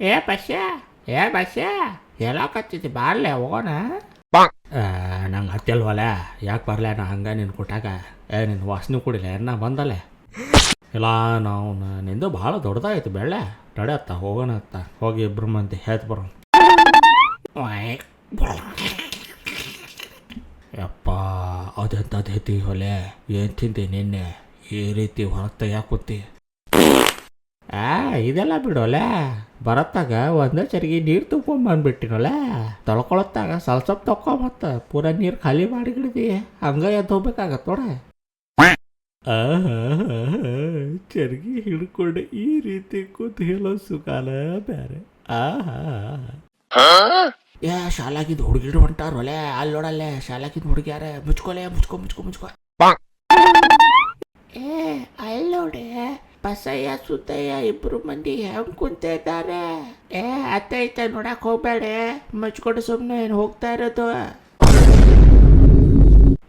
ಏ ಬಸ್ಯ ಏ ಎಲ್ಲ ಎಲ್ಲಾಕತ್ತಿದ್ದಿ ಬಾರ್ಲೆ ಹೋಗೋಣ? ನಂಗೆ ಹತ್ತಿಲ್ವಲ್ಲ ಯಾಕೆ ಬರಲೇ ನಾ ಹಂಗೆ ನಿನ್ನ ಕೊಟ್ಟಾಗ? ಏ ನಿನ್ನ ವಾಸನೆ ಕುಡಿಲ್ಲ ಏನ ಬಂದಲೆ? ಇಲ್ಲ ನಾವು ನಿಂದು ಭಾಳ ದೊಡ್ಡದಾಯ್ತು ಬೆಳ್ಳೆ. ನಡೆಯತ್ತ ಹೋಗೋಣ ಅತ್ತ. ಹೋಗಿ ಇಬ್ರು ಮಂದಿ ಹೇಳ್ತು ಬರೋಣ. ಯಪ್ಪ ಅದೆಂತ ಅದೈತಿ ಹೊಲೆ? ಏನು ತಿಂತಿ ನಿನ್ನೆ? ಈ ರೀತಿ ಹೊರಗೆ ತೆಗ್ಯಾಕುತ್ತಿ ಆ ಇದೆಲ್ಲ ಬಿಡೋಲೆ? ಬರತ್ತಾಗ ಒಂದೇ ಚರಿಗೆ ನೀರು ತುಂಬ್ಕೊಂಬಂದ್ಬಿಟ್ಟಿನೋಲೆ ತೊಳ್ಕೊಳತ್ತಾಗ ಸ್ವಲ್ಪ ಸ್ವಲ್ಪ ತಕೊಂಬತ್ತ ಪೂರ ನೀರು ಖಾಲಿ ಮಾಡಿಗಿಡ್ದಿ. ಹಂಗ ಎದ್ದು ಹೋಗ್ಬೇಕಾಗತ್ತ ನೋಡ. ಚರ್ಗಿ ಹಿಡ್ಕೊಂಡು ಈ ರೀತಿ ಕೂತ್ ಹೇಳೋ ಸುಖಾಲ ಬೇರೆ ಆಹಾ ಏ ಶಾಲಾಗಿದ್ದು ಹುಡುಗಿರು ಹೊಂಟಾರೊಲೆ ಅಲ್ಲಿ ನೋಡಲ್ಲೇ ಶಾಲಾಗಿದ್ ಹುಡುಗ್ಯಾರ ಮುಚ್ಕೊಲೆ ಮುಚ್ಕೊ ಮುಚ್ಕೊ ಮುಚ್ಕೊ. ಏ ಅಲ್ಲಿ ನೋಡಿ ಬಸಯ್ಯ ಸುತ್ತಯ್ಯ ಇಬ್ರು ಮಂದಿ ಹೆಂಗ್ ಕುಂತಿದ್ದಾರೆ ಏ ಅತ್ತೆ ಐತೆ ನೋಡಕ್ ಹೋಗ್ಬೇಡ. ಮುಚ್ಕೊಂಡು ಸುಮ್ಮನೆ ಏನು ಹೋಗ್ತಾ ಇರೋದು.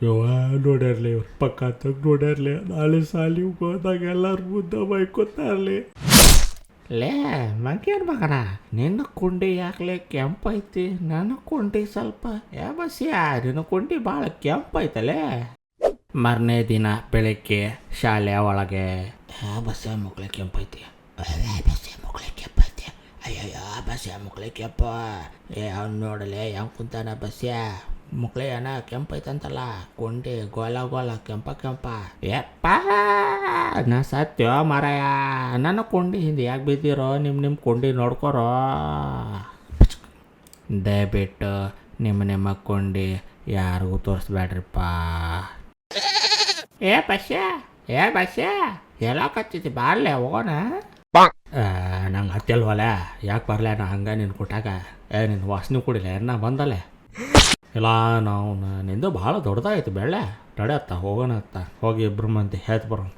ಯವ್ವ ನೋಡ್ಯಾರ್ಲಿ ಇವ್ರು ಪಕ್ಕ ತಗ್ ನೋಡ್ಯಾರ್ಲಿ. ನಾಳೆ ಸಾಲಿ ಹೋದಾಗ ಎಲ್ಲಾರು ಮುದ್ದ ಬೈಕೋತಾರ್ಲಿ ಲೇ ಮಂಗ್ಯಾರ ಮಗನ ನಿನ್ನ ಕುಂಡಿ ಯಾಕಲೆ ಕೆಂಪೈತಿ ನನ್ನ ಕುಂಡಿ ಸ್ವಲ್ಪ ಯಾ ಬಸ್ಯಾ ನಿನ್ನ ಕುಂಡಿ ಭಾಳ ಕೆಂಪೈತಲೇ ಮಾರನೇ ದಿನ ಬೆಳಗ್ಗೆ ಶಾಲೆ ಒಳಗೆ. ಆ ಬಸ್ಸ ಮಕ್ಕಳ ಕೆಂಪೈತಿ. ಬಸ್ಸ ಮಕ್ಕಳ ಕೆಂಪೈತಿ. ಅಯ್ಯಯ್ಯ ಬಸ್ಸ ಮಕ್ಕಳ ಕೆಂಪ. ಏ, ಅವ್ನು ನೋಡಲೆ ಯಾವ ಕುಂತಾನ ಬಸ್ಯ ಮಕ್ಕಳೇ ಏನ ಕೆಂಪೈತಂತಲ್ಲ. ಕೊಂಡಿ ಗೋಲ ಗೋಲ ಕೆಂಪ ಕೆಂಪ. ಎಪ್ಪ ನಾ ಸತ್ಯ ಮಾರಾಯ. ನನ್ನ ಕೊಂಡಿ ಹಿಂದೆ ಯಾಕೆ ಬಿದ್ದಿರೋ? ನಿಮ್ಮ ನಿಮ್ಮ ಕೊಂಡಿ ನೋಡ್ಕೋರೋ. ದಯವಿಟ್ಟು ನಿಮ್ಮ ನಿಮ್ಮ ಕೊಂಡಿ ಯಾರಿಗೂ ತೋರಿಸ್ಬೇಡ್ರಿಪ್ಪ. ಏ ಬಸ್ಯ ಏ ಎಲ್ಲ ಎಲ್ಲಾಕತ್ತಿದ್ದಿ ಬಾರ್ಲೆ ಹೋಗೋಣ. ನಂಗೆ ಹತ್ತಿಲ್ವಲ್ಲ ಯಾಕೆ ಬರಲೆ ನಾ ಹಂಗೆ ನಿನ್ನ ಕೊಟ್ಟಾಗ. ಏ ನಿನ್ನ ವಾಸನೆ ಕುಡಿಲ್ಲ ಏನ ಬಂದಲೆ? ಇಲ್ಲ ನಾವು ನಿಂದು ಭಾಳ ದೊಡ್ಡದಾಯ್ತು ಬೆಳ್ಳೆ. ನಡೆಯತ್ತ ಹೋಗೋಣ ಅತ್ತ. ಹೋಗಿ ಇಬ್ರು ಮಂದಿ ಹೇಳ್ತು ಬರೋಣ.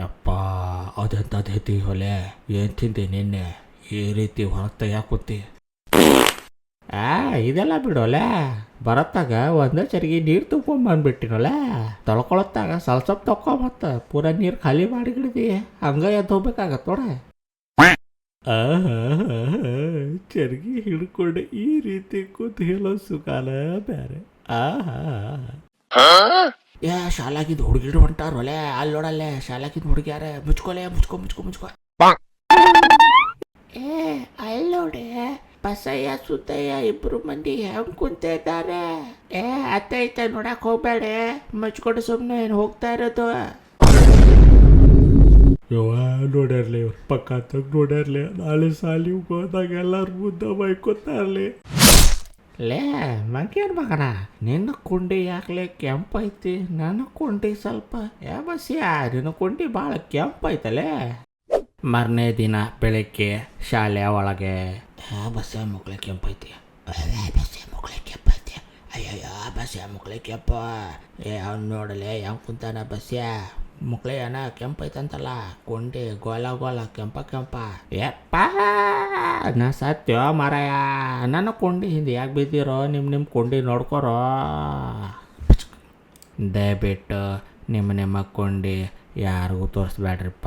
ಯಪ್ಪ ಅದೆಂಥದ್ದು ಐತಿ ಹೊಲೆ? ಏನು ತಿಂದೆ ನಿನ್ನೆ? ಈ ರೀತಿ ಹೊರಗೆ ತೆಗ್ಯಾಕುತ್ತಿ ಆ ಇದೆಲ್ಲ ಬಿಡೋಲೆ? ಬರತ್ತಾಗ ಒಂದೇ ಚರಿಗೆ ನೀರು ತುಂಬ್ಕೊಂಬಂದ್ಬಿಟ್ಟಿನೋಲೆ ತೊಳ್ಕೊಳತ್ತಾಗ ಸ್ವಲ್ಪ ಸ್ವಲ್ಪ ತಕೊಂಬತ್ತ ಪೂರ ನೀರು ಖಾಲಿ ಮಾಡಿಗಿಡ್ದಿ ಹಂಗ ಎದ್ದು ಹೋಗ್ಬೇಕಾಗತ್ತ ನೋಡ. ಚರ್ಗಿ ಹಿಡ್ಕೊಂಡು ಈ ರೀತಿ ಕೂತ್ ಹೇಳೋ ಸುಖಾನ ಬೇರೆ ಆಹಾ ಏ ಶಾಲಾಗಿದ್ ಹುಡುಗಿರು ಹೊಂಟಾರೊಲೆ? ಅಲ್ಲಿ ನೋಡಲ್ಲೇ ಶಾಲಾಗಿದ್ ಹುಡುಗ್ಯಾರ ಮುಚ್ಕೊಲೆ ಮುಚ್ಕೊ ಮುಚ್ಕೊ ಮುಚ್ಕೊ. ಏ ಅಲ್ಲಿ ನೋಡಿ. ಬಸಯ್ಯ ಸುತ್ತಯ್ಯ ಇಬ್ರು ಮಂದಿ ಹೆಂಗ್ ಕುಂತಿದ್ದಾರೆ ಏ ಅತ್ತೆ ಐತೆ ನೋಡಕ್ ಹೋಗ್ಬೇಡ. ಮುಚ್ಕೊಂಡು ಸುಮ್ಮನೆ ಏನು ಹೋಗ್ತಾ ಇರೋದು. ಯವ್ವ ನೋಡ್ಯಾರ್ಲಿ ಇವ್ರು ಪಕ್ಕ ತಗ್ ನೋಡ್ಯಾರ್ಲಿ ನಾಳೆ ಸಾಲಿ ಹೋದಾಗ ಎಲ್ಲಾರು ಮುದ್ದ ಬೈಕೋತಾರ್ಲಿ ಲೇ ಮಂಗ್ಯಾರ ಮಗನ ನಿನ್ನ ಕುಂಡಿ ಯಾಕಲೆ ಕೆಂಪೈತಿ ನನ್ನ ಕುಂಡಿ ಸ್ವಲ್ಪ ಯಾ ಬಸ್ಯಾ ನಿನ್ನ ಕುಂಡಿ ಭಾಳ ಕೆಂಪೈತಲೇ ಮಾರನೇ ದಿನ ಬೆಳಗ್ಗೆ ಶಾಲೆ ಒಳಗೆ. ಆ ಬಸ್ಸ ಮಕ್ಕಳ ಕೆಂಪೈತಿ ಬಸ್ಸ ಮಕ್ಕಳ ಕೆಂಪೈತಿ ಅಯ್ಯಯ್ಯ ಬಸ್ಸ ಮಕ್ಕಳ ಕೆಂಪ. ಏ, ಅವ್ನು ನೋಡಲೆ ಯಾವ ಕುಂತಾನ ಬಸ್ಯ? ಮಕ್ಕಳೇ ಅಣ್ಣ ಕೆಂಪೈತಂತಲ್ಲ ಕೊಂಡಿ ಗೋಲ ಗೋಲ, ಕೆಂಪ ಕೆಂಪ. ಯಪ್ಪ, ನಾ ಸತ್ಯೋ ಮಾರಾಯ. ನನ್ನ ಕೊಂಡಿ ಹಿಂದೆ ಯಾಕೆ ಬಿದ್ದಿರೋ? ನಿಮ್ಮ ನಿಮ್ಮ ಕೊಂಡಿ ನೋಡ್ಕೊರೋ. ದಯವಿಟ್ಟು ನಿಮ್ಮ ನಿಮ್ಮ ಕೊಂಡಿ ಯಾರಿಗೂ ತೋರಿಸ್ಬೇಡ್ರಿಪ್ಪ.